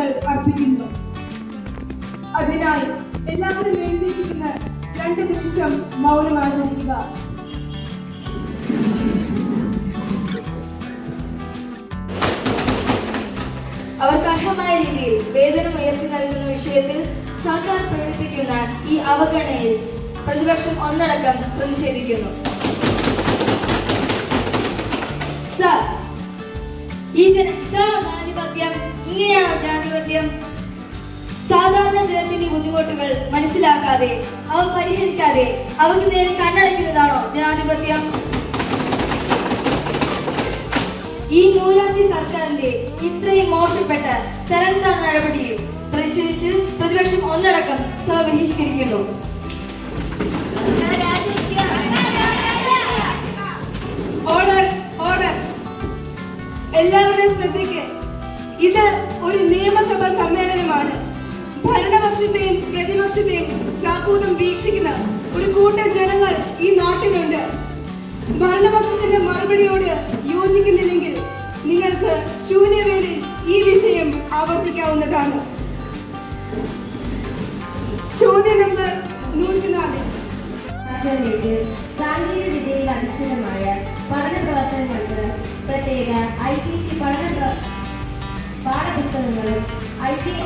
ആദരാഞ്ജലികൾ അർപ്പിക്കുന്നു. അതിനായി എല്ലാവരും എഴുതിയിരിക്കുന്ന രണ്ട് നിമിഷം മൗനം ആചരിക്കുക. അവർക്ക് അർഹമായ രീതിയിൽ വേതനം ഉയർത്തി നൽകുന്ന വിഷയത്തിൽ സർക്കാർ പ്രകടിപ്പിക്കുന്ന ഈ അവഗണനയിൽ പ്രതിപക്ഷം ഒന്നടക്കം പ്രതിഷേധിക്കുന്നു. സർ ഈ ജന- ഇങ്ങനെയാണോ ജനാധിപത്യം. സാധാരണ ജനത്തിന്റെ ബുദ്ധിമുട്ടുകൾ മനസ്സിലാക്കാതെ അവ പരിഹരിക്കാതെ അവക്ക് നേരെ കണ്ണടയ്ക്കുന്നതാണോ ജനാധിപത്യം? ഈ നൂലാഞ്ചി സർക്കാരിന്റെ ഇത്രയും മോശപ്പെട്ട തരംതാണ നടപടിയിൽ പ്രതിഷേധിച്ച് പ്രതിപക്ഷം ഒന്നടക്കം സഭ ബഹിഷ്കരിക്കുന്നു. ഭരണപക്ഷത്തെയും പ്രതിപക്ഷത്തെയും സാക്കൂതം വീക്ഷിക്കുന്ന ഒരു കൂട്ടം ജനങ്ങൾ ഈ നാട്ടിലുണ്ട്. ഭരണപക്ഷത്തിന്റെ മറുപടിയോട് യോജിക്കുന്നില്ലെങ്കിൽ നിങ്ങൾക്ക് ശൂന്യവേളിൽ ഈ വിഷയം ആവർത്തിക്കാവുന്നതാണ്. ചോദ്യം നമ്പർ നൂറ്റിനാല്. സാങ്കേതിക വിദ്യയിൽ അധിഷ്ഠിതമായ പഠന പ്രവർത്തനങ്ങൾക്ക് പ്രത്യേക ഐ ടി സി പഠന പാഠപുസ്തകങ്ങളും ഐ ടി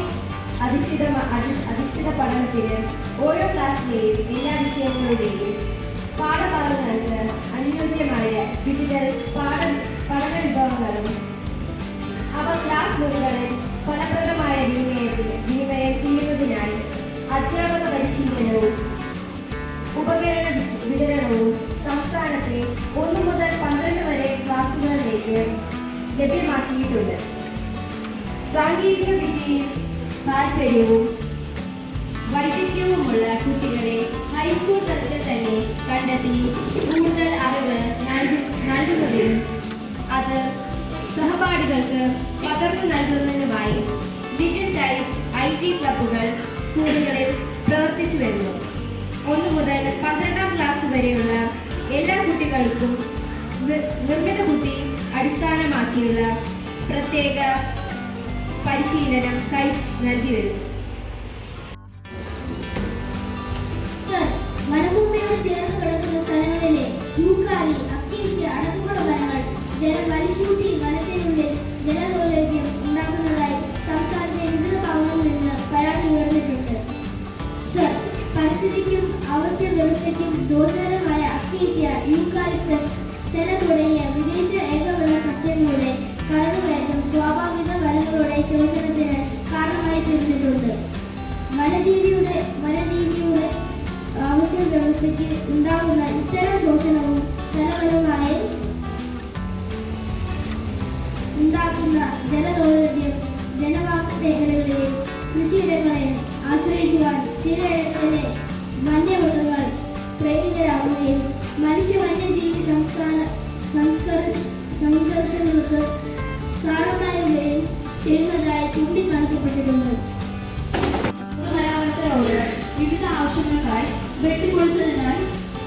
അധിഷ്ഠിത അധി- അധിഷ്ഠിത പഠനത്തിന് ഓരോ ക്ലാസ്സിലെയും എല്ലാ വിഷയങ്ങളുടെയും പാഠഭാഗങ്ങൾക്ക് അനുയോജ്യമായ ഡിജിറ്റൽ പാഠ പഠന വിഭവങ്ങളും അവ ക്ലാസ് മുറികളിൽ ഫലപ്രദമായ വിനിമയത്തിന് വിനിമയം ചെയ്യുന്നതിനായി അധ്യാപക പരിശീലനവും ഉപകരണ വിതരണവും സംസ്ഥാനത്തെ ഒന്ന് മുതൽ പന്ത്രണ്ട് വരെ ക്ലാസുകളിലേക്ക് ലഭ്യമാക്കിയിട്ടുണ്ട്. സാങ്കേതിക വിദ്യയിൽ താല്പര്യവും വൈദഗ്ധ്യവുമുള്ള കുട്ടികളെ ഹൈസ്കൂൾ തലത്തിൽ തന്നെ കണ്ടെത്തി കൂടുതൽ അറിവ് നൽകി നൽകുന്നതിനും അത് സഹപാഠികൾക്ക് പകർന്നു നൽകുന്നതിനുമായി ലിറ്റിൽ ടൈൽസ് ഐ ടി ക്ലബുകൾ സ്കൂളുകളിൽ പ്രവർത്തിച്ചു വരുന്നു. ഒന്ന് മുതൽ പന്ത്രണ്ടാം ക്ലാസ് വരെയുള്ള എല്ലാ കുട്ടികൾക്കും നിർമ്മിത ബുദ്ധി അടിസ്ഥാനമാക്കിയുള്ള പ്രത്യേക പരിശീലനം നൽകി വരുന്നു No.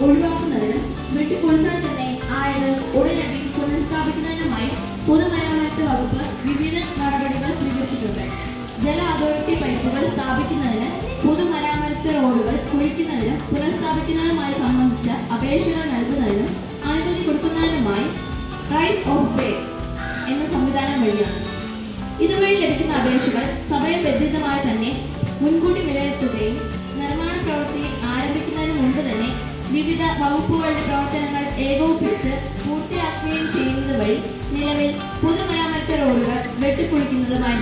올라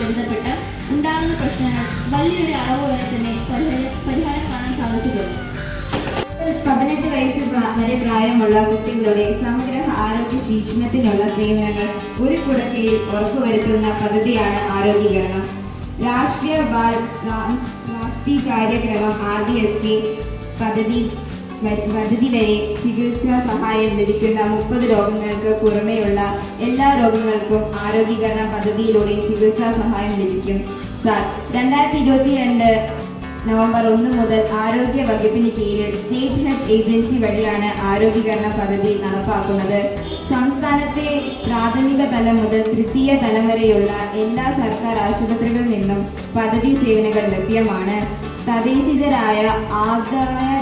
ബന്ധപ്പെട്ട് ഉണ്ടാകുന്ന പ്രശ്നങ്ങൾ വലിയൊരു അളവ് വരെ തന്നെ പരിഹാരം കാണാൻ സാധിച്ചിട്ടുണ്ട്. പതിനെട്ട് വയസ്സ് വരെ പ്രായമുള്ള കുട്ടികളുടെ സമഗ്ര ആരോഗ്യ ശിക്ഷണത്തിനുള്ള സേവനങ്ങൾ ഒരു കുടക്കീഴിൽ ഉറപ്പുവരുത്തുന്ന പദ്ധതിയാണ് ആരോഗ്യകരണം. രാഷ്ട്രീയ ബാൽ സ്വാസ്ഥ്യ കാര്യക്രമം ആർ ബി എസ് കെ പദ്ധതി പദ്ധതി വരെ ചികിത്സാ സഹായം ലഭിക്കുന്ന മുപ്പത് രോഗങ്ങൾക്ക് പുറമെയുള്ള എല്ലാ രോഗങ്ങൾക്കും ആരോഗ്യകരണ പദ്ധതിയിലൂടെ ചികിത്സാ സഹായം ലഭിക്കും. സാർ രണ്ടായിരത്തി ഇരുപത്തിരണ്ട് നവംബർ ഒന്ന് മുതൽ ആരോഗ്യ വകുപ്പിന് കീഴിൽ സ്റ്റേറ്റ് ഹെൽത്ത് ഏജൻസി വഴിയാണ് ആരോഗ്യകരണ പദ്ധതി നടപ്പാക്കുന്നത്. സംസ്ഥാനത്തെ പ്രാഥമിക തലം മുതൽ തൃതീയ തലം വരെയുള്ള എല്ലാ സർക്കാർ ആശുപത്രികളിൽ നിന്നും പദ്ധതി സേവനങ്ങൾ ലഭ്യമാണ്. തദ്ദേശിതരായ ആദായ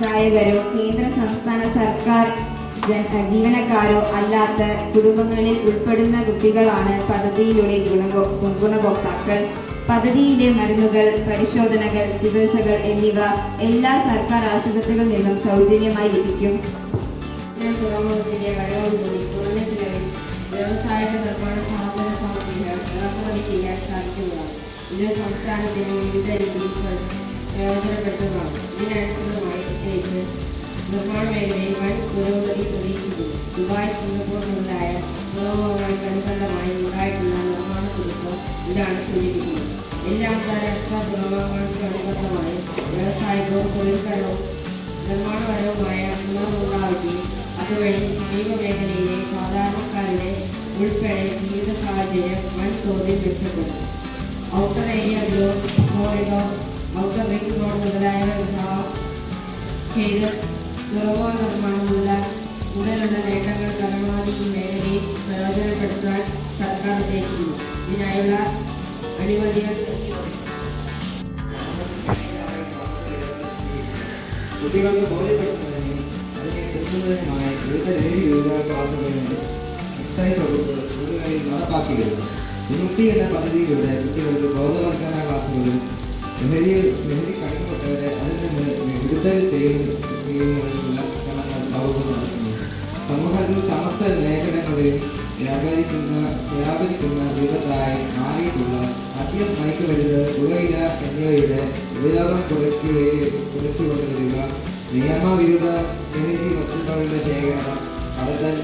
നികുതിദായകരോ കേന്ദ്ര സംസ്ഥാന സർക്കാർ ജീവനക്കാരോ അല്ലാത്ത കുടുംബങ്ങളിൽ ഉൾപ്പെടുന്ന കുട്ടികളാണ് പദ്ധതിയിലൂടെ ഗുണഭോ ഗുണഭോക്താക്കൾ. പദ്ധതിയിലെ മരുന്നുകൾ പരിശോധനകൾ ചികിത്സകൾ എന്നിവ എല്ലാ സർക്കാർ ആശുപത്രികളിൽ നിന്നും സൗജന്യമായി ലഭിക്കും. തുറമുഖത്തിന്റെ വരവോടുകൂടി കുറഞ്ഞ ചിലവിൽ വ്യാവസായിക നിർമ്മാണ സാധന സാമഗ്രികൾ ഇറക്കുമതി ചെയ്യാൻ സാധിക്കുന്നതാണ്. ഇത് സംസ്ഥാനത്തിന് വിവിധ രീതിയിൽ പ്ര- പ്രയോജനപ്പെടുത്തുന്നതാണ്. ഇതിനനുസൃതമായി പ്രത്യേകിച്ച് നിർമ്മാണ മേഖലയിൽ വൻ പുരോഗതി പ്രതീക്ഷിക്കുന്നു ദുബായ് സിംഗപ്പൂരിലുണ്ടായ പുരോഗമന അനുബന്ധമായി ഉണ്ടായിട്ടുള്ള നിർമ്മാണ കുറിപ്പ് ഇതാണ് സൂചിപ്പിക്കുന്നത്. എല്ലാ അന്താരാഷ്ട്ര തുറമുഖങ്ങൾക്ക് അനുബന്ധമായി വ്യവസായികവും തൊഴിൽപരവും നിർമ്മാണപരവുമായ ഉണർവുണ്ടാവുകയും അതുവഴി സമീപ മേഖലയിലെ സാധാരണക്കാരുടെ ഉൾപ്പെടെ ജീവിത സാഹചര്യം വൻതോതിൽ മെച്ചപ്പെടും. Outer area block corridor outer ring road ചെയ്ത് തുറമുഖ നിർമ്മാണം മുതലായ മുതലുള്ള നേട്ടങ്ങൾ പരമാവധി ഈ മേഖലയിൽ പ്രയോജനപ്പെടുത്താൻ സർക്കാർ ഉദ്ദേശിക്കുന്നു. ഇതിനായുള്ള അനുമതികൾ കുട്ടികൾക്ക് ബോധ്യപ്പെടുത്തുന്നതിനും അതിനെ ചെലുത്തുന്നതിനുമായി വിവിധ ലഹരി വിരുദ്ധ ക്ലാസുകളിലും എക്സൈസ് വകുപ്പ് സ്കൂളുകളിൽ നടപ്പാക്കി വരുന്നു വിമുക്തി എന്ന പദ്ധതിയിലൂടെ കുട്ടികൾക്ക് ബോധവൽക്കരണ ക്ലാസുകളും ലഹരി ലഹരി കടന്നുപെട്ടവരെ അതിൽ നിന്ന് വിടുതൽ ചെയ്യുന്ന ചെയ്യുന്നതിനുള്ള വകുപ്പ് നടത്തുന്നു സമൂഹത്തിൽ സമസ്ത മേഖലകളിലും വ്യാപരിക്കുന്ന വ്യാപരിക്കുന്ന വിപത്തായി മാറിയിട്ടുള്ള മദ്യം മയക്കുമരുന്ന് പുകയില എന്നിവയുടെ ഉപയോഗം കുറയ്ക്കുകയും കുറച്ചുകൊണ്ടുവരിക നിയമവിരുദ്ധ ലഹരി വസ്തുക്കളുടെ ശേഖരണം കടത്തൽ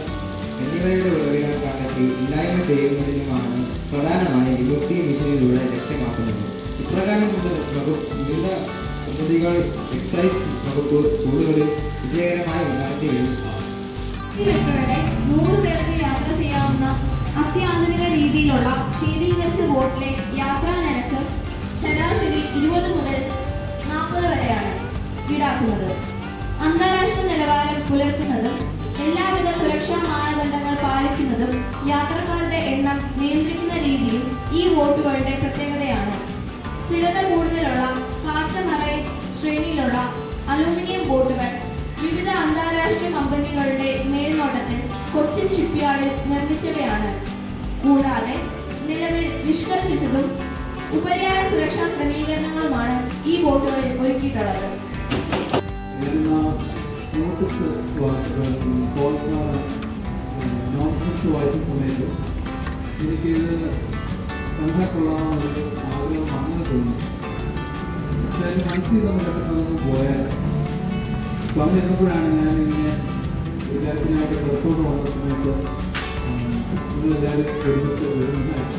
എന്നിവയുടെ ഉറവിടം കണ്ടെത്തി ഇല്ലായ്മ ചെയ്യുന്നതിനുമാണ് പ്രധാനമായും വിമുക്തി മിഷനിലൂടെ ലക്ഷ്യമാക്കുന്നത്. ഇപ്രകാരം കൊണ്ട് വിവിധ പദ്ധതികൾ എക്സൈസ് വകുപ്പ് സ്കൂളുകളിൽ വിജയകരമായി ഉണ്ടാക്കി ഉൾപ്പെടെ നൂറ് പേർക്ക് യാത്ര ചെയ്യാവുന്ന അത്യാധുനിക രീതിയിലുള്ള ശീതീകരിച്ച ബോട്ടിലെ യാത്രാ നിരക്ക് ശരാശരി ഇരുപത് മുതൽ നാൽപ്പത് വരെയാണ് ഈടാക്കുന്നത് അന്താരാഷ്ട്ര നിലവാരം പുലർത്തുന്നതും എല്ലാവിധ സുരക്ഷാ മാനദണ്ഡങ്ങൾ പാലിക്കുന്നതും യാത്രക്കാരുടെ എണ്ണം നിയന്ത്രിക്കുന്ന രീതിയും ഈ ബോട്ടുകളുടെ പ്രത്യേകതയാണ് സ്ഥിരത കൂടുതലുള്ള കാറ്റമറൈൻ ശ്രേണിയിലുള്ള അലൂമിനിയം ബോട്ടുകൾ വിവിധ അന്താരാഷ്ട്ര കമ്പനികളുടെ മേൽനോട്ടത്തിൽ കൊച്ചിൻ ഷിപ്പ്യാർഡിൽ നിർമ്മിച്ചവയാണ്. കൂടാതെ നിലവിൽ നിഷ്കർഷിച്ചതും ഉപരിയായ സുരക്ഷാ ക്രമീകരണങ്ങളുമാണ് ഈ ബോട്ടുകളിൽ ഒരുക്കിയിട്ടുള്ളത്. നോട്ടീസ് കോൾസ് സമയത്ത് എനിക്ക് ഇത് ഒരു ആഗ്രഹം അങ്ങനെ തോന്നി പക്ഷേ അതിന് മനസ്സിൽ നിന്ന് പെട്ടെന്ന് പോയാൽ വന്നു ഇരുന്നപ്പോഴാണ് ഞാൻ ഇങ്ങനെ ഒരു കാര്യത്തിനായിട്ട് പുറത്തോട്ട് വന്ന സമയത്ത് നിങ്ങളെല്ലാവരും ഒരുമിച്ച് വരുന്നതായിട്ട്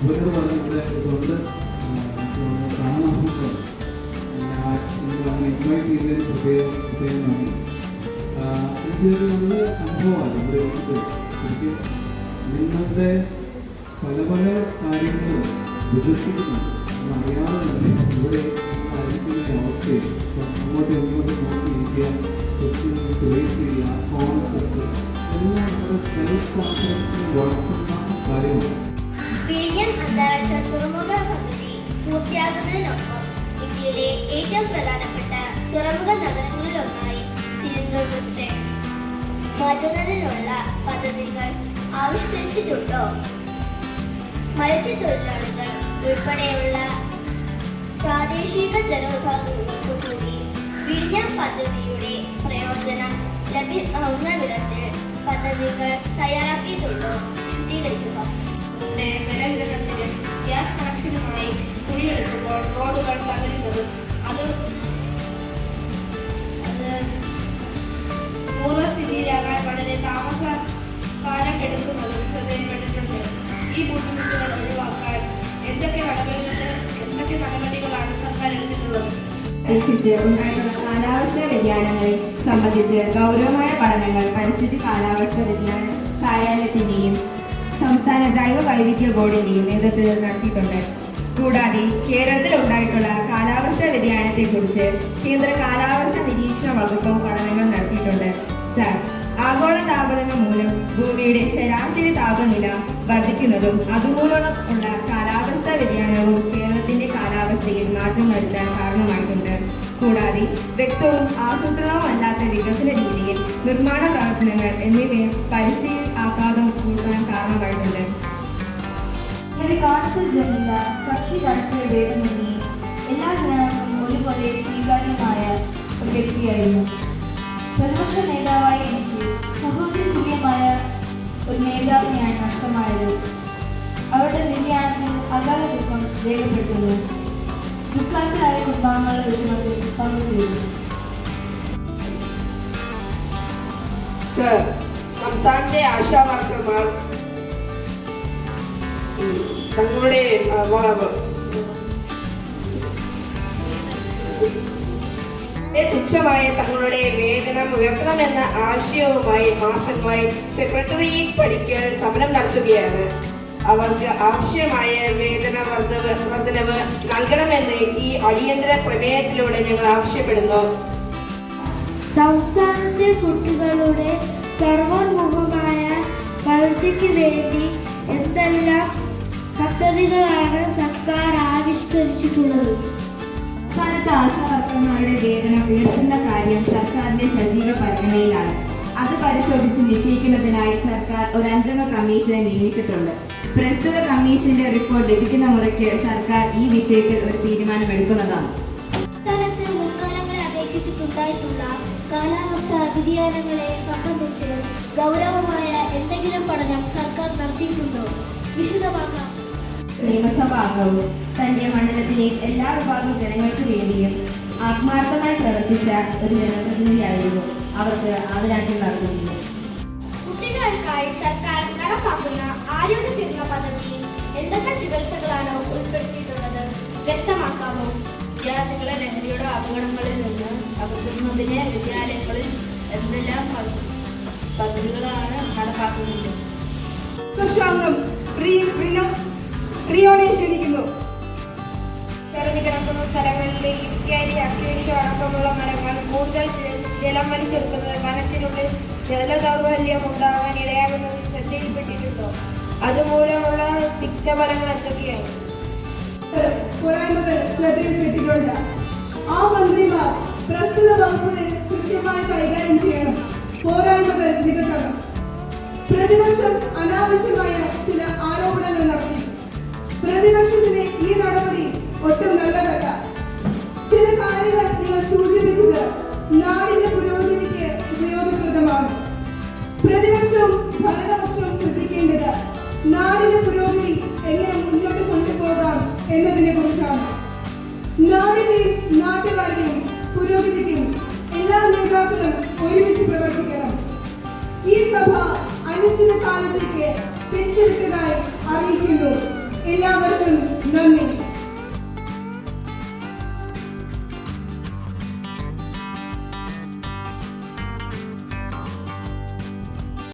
ഇവരോട് പറഞ്ഞു ഇവിടെ ഇതുകൊണ്ട് കാണണമെന്ന് പറഞ്ഞു ഇൻവൈറ്റ് ചെയ്തതിന് പ്രത്യേകം പ്രത്യേകം നന്ദി. ഇതൊരു നല്ല അനുഭവമാണ് ഇവിടെ വന്നിട്ട് ശരിക്കും നിങ്ങളുടെ പല പല കാര്യങ്ങളും വികസിക്കുന്നു. അറിയാതെ തന്നെ ഇവിടെ ആയിരിക്കുന്ന അവസ്ഥയിൽ അങ്ങോട്ടും ഇങ്ങോട്ടും നോക്കിയിരിക്കുക ക്വസ്റ്റ്യൻസ് റേസ് ചെയ്യുക കോൺസെപ്റ്റ് എല്ലാം സെൽഫ് കോൺഫിഡൻസിനെ വളർത്തുന്ന കാര്യമാണ്. വിഴിഞ്ഞം അന്താരാഷ്ട്ര തുറമുഖ പദ്ധതി ഏറ്റവും പ്രധാനപ്പെട്ട തുറമുഖ നഗരങ്ങളിലൊന്നായി തിരുവനന്തപുരത്തെ മാറ്റുന്നതിനുള്ള പദ്ധതികൾ ആവിഷ്കരിച്ചിട്ടുണ്ടോ? മത്സ്യത്തൊഴിലാളികൾ ഉൾപ്പെടെയുള്ള പ്രാദേശിക ജനവിഭാഗങ്ങൾക്ക് കൂടി വിഴിഞ്ഞം പദ്ധതിയുടെ പ്രയോജനം ലഭ്യമാവുന്ന വിധത്തിൽ പദ്ധതികൾ തയ്യാറാക്കിയിട്ടുണ്ടോ വിശദീകരിക്കുക. ജലവിതരണത്തിനും ഗ്യാസ് കണക്ഷനുമായി കുഴിയെടുക്കുമ്പോൾ റോഡുകൾ തകരുന്നതും അത് പൂർവസ്ഥിതിയിലാകാൻ വളരെ താമസ കാലം എടുക്കുന്നതും ശ്രദ്ധയിൽപ്പെട്ടിട്ടുണ്ട്. ഈ ബുദ്ധിമുട്ടുകൾ ഒഴിവാക്കാൻ എന്തൊക്കെ നടപടികൾ എന്തൊക്കെ നടപടികളാണ് സർക്കാർ എടുത്തിട്ടുള്ളത്? അപേക്ഷിച്ച് ഉണ്ടായിട്ടുള്ള കാലാവസ്ഥാ വ്യതിയാനങ്ങളെ സംബന്ധിച്ച് ഗൗരവമായ പഠനങ്ങൾ പരിസ്ഥിതി കാലാവസ്ഥാ വ്യതിയാന കാര്യാലയത്തിന്റെയും സംസ്ഥാന ജൈവ വൈവിധ്യ ബോർഡിന്റെയും നേതൃത്വത്തിൽ നടത്തിയിട്ടുണ്ട്. കൂടാതെ കേരളത്തിൽ ഉണ്ടായിട്ടുള്ള കാലാവസ്ഥാ വ്യതിയാനത്തെക്കുറിച്ച് കേന്ദ്ര കാലാവസ്ഥ നിരീക്ഷണ വകുപ്പും പഠനങ്ങൾ നടത്തിയിട്ടുണ്ട്. സർ ആഗോളതാപനം മൂലം ഭൂമിയുടെ ശരാശരി താപനില വർദ്ധിക്കുന്നതും അതുമൂലം ഉള്ള കാലാവസ്ഥാ വ്യതിയാനവും കേരളത്തിന്റെ കാലാവസ്ഥയിൽ മാറ്റം വരുത്താൻ കാരണമായിട്ടുണ്ട്. കൂടാതെ വ്യക്തവും ആസൂത്രണവുമല്ലാത്ത വികസന രീതിയിൽ നിർമ്മാണ പ്രവർത്തനങ്ങൾ എന്നിവയും പരിസ്ഥിതി ആഘാതം കൂട്ടാൻ കാരണമായിട്ടുണ്ട്. ഭേദമന്യേ എല്ലാ ജനങ്ങൾക്കും ഒരുപോലെ സ്വീകാര്യമായ ഒരു വ്യക്തിയായിരുന്നു. പ്രതിപക്ഷ നേതാവായ രേഖപ്പെടുത്തുന്നു ദുഃഖാത്തിലായ കുടുംബാംഗങ്ങളുടെ വിഷമത്തിൽ പങ്കുചേരുന്നു സർ സംസ്ഥാനത്തെ ആശാ വർക്കർമാർ തങ്ങളുടെ തുച്ഛമായ തങ്ങളുടെ വേതനം ഉയർത്തണമെന്ന ആശയവുമായി മാസങ്ങളായി സെക്രട്ടറിയേറ്റ് പഠിക്കൽ സമരം നടത്തുകയാണ്. അവർക്ക് ആവശ്യമായ വേതന വർധവ് വർധനവ് നൽകണമെന്ന് ഈ അടിയന്തര പ്രമേയത്തിലൂടെ ഞങ്ങൾ ആവശ്യപ്പെടുന്നു. സംസ്ഥാനത്തെ കുട്ടികളുടെ സർവോന്മുഖമായ വളർച്ചയ്ക്ക് വേണ്ടി എന്തെല്ലാം പദ്ധതികളാണ് സർക്കാർ ആവിഷ്കരിച്ചിട്ടുള്ളത്? സംസ്ഥാനത്ത് ആശാവർക്കന്മാരുടെ വേതനം ഉയർത്തുന്ന കാര്യം സർക്കാരിന്റെ സജീവ പരിഗണനയിലാണ്. അത് പരിശോധിച്ച് നിശ്ചയിക്കുന്നതിനായി സർക്കാർ ഒരു അഞ്ചംഗ കമ്മീഷനെ നിയമിച്ചിട്ടുണ്ട്. പ്രസ്തുത കമ്മീഷന്റെ റിപ്പോർട്ട് ലഭിക്കുന്ന മുറയ്ക്ക് സർക്കാർ ഈ വിഷയത്തിൽ ഒരു തീരുമാനമെടുക്കുന്നതാണ്. സംസ്ഥാനത്ത് മുൻകാലങ്ങളെ അപേക്ഷിച്ചിട്ടുണ്ടായിട്ടുള്ള കാലാവസ്ഥാ വ്യതിയാനങ്ങളെ സംബന്ധിച്ച് ഗൗരവമായ എന്തെങ്കിലും പഠനം സർക്കാർ നടത്തിയിട്ടുണ്ടോ? വിശദമാക്കാം. നിയമസഭാ അംഗവും തന്റെ മണ്ഡലത്തിലെ എല്ലാ വിഭാഗം ജനങ്ങൾക്ക് വേണ്ടിയും ആത്മാർത്ഥമായി പ്രവർത്തിച്ച ഒരു ജനപ്രതിനിധിയായിരുന്നു അവർക്ക് ആദരാജ്യം നൽകുന്നു കുട്ടികൾക്കായി സർക്കാർ നടപ്പാക്കുന്ന ആരോഗ്യ കിരണ പദ്ധതിയിൽ എന്തൊക്കെ ചികിത്സകളാണ് ഉൾപ്പെടുത്തിയിട്ടുള്ളത്? വ്യക്തമാക്കാമോ? വിദ്യാർത്ഥികളെ ലഹരിയുടെ അപകടങ്ങളിൽ നിന്ന് അകറ്റുന്നതിന് വിദ്യാലയങ്ങളിൽ എന്തെല്ലാം പദ്ധ- പദ്ധതികളാണ് നടപ്പാക്കുന്നത്? പക്ഷാംഗം കിടക്കുന്ന സ്ഥലങ്ങളിലെ ഇത്യാദി അത്യാവശ്യം അടക്കമുള്ള മരങ്ങൾ കൂടുതൽ ജലം വലിച്ചെടുക്കുന്നത് വനത്തിനുള്ളിൽ ജലദൗർബല്യം ഉണ്ടാകാൻ ഇടയാകുന്നത് ശ്രദ്ധയിൽപ്പെട്ടിട്ടുണ്ടോ? അതുമൂലമുള്ള തിക്തഫലങ്ങൾ എന്തൊക്കെയാണ് പോരായ്മകൾ ആ മന്ത്രിമാർ പ്രസ്തുത വകുപ്പിനെ കൃത്യമായി കൈകാര്യം ചെയ്യണം. പോരായ്മകൾ നികത്തണം. എന്നതിനെ കുറിച്ചാണ് നാടിനെയും നാട്ടുകാരുടെയും പുരോഗതിക്കും എല്ലാ നേതാക്കളും ഒരുമിച്ച് പ്രവർത്തിക്കണം. ഈ സഭ അനിശ്ചിത കാലത്തേക്ക് അറിയിക്കുന്നു. എല്ലാവർക്കും നന്ദി.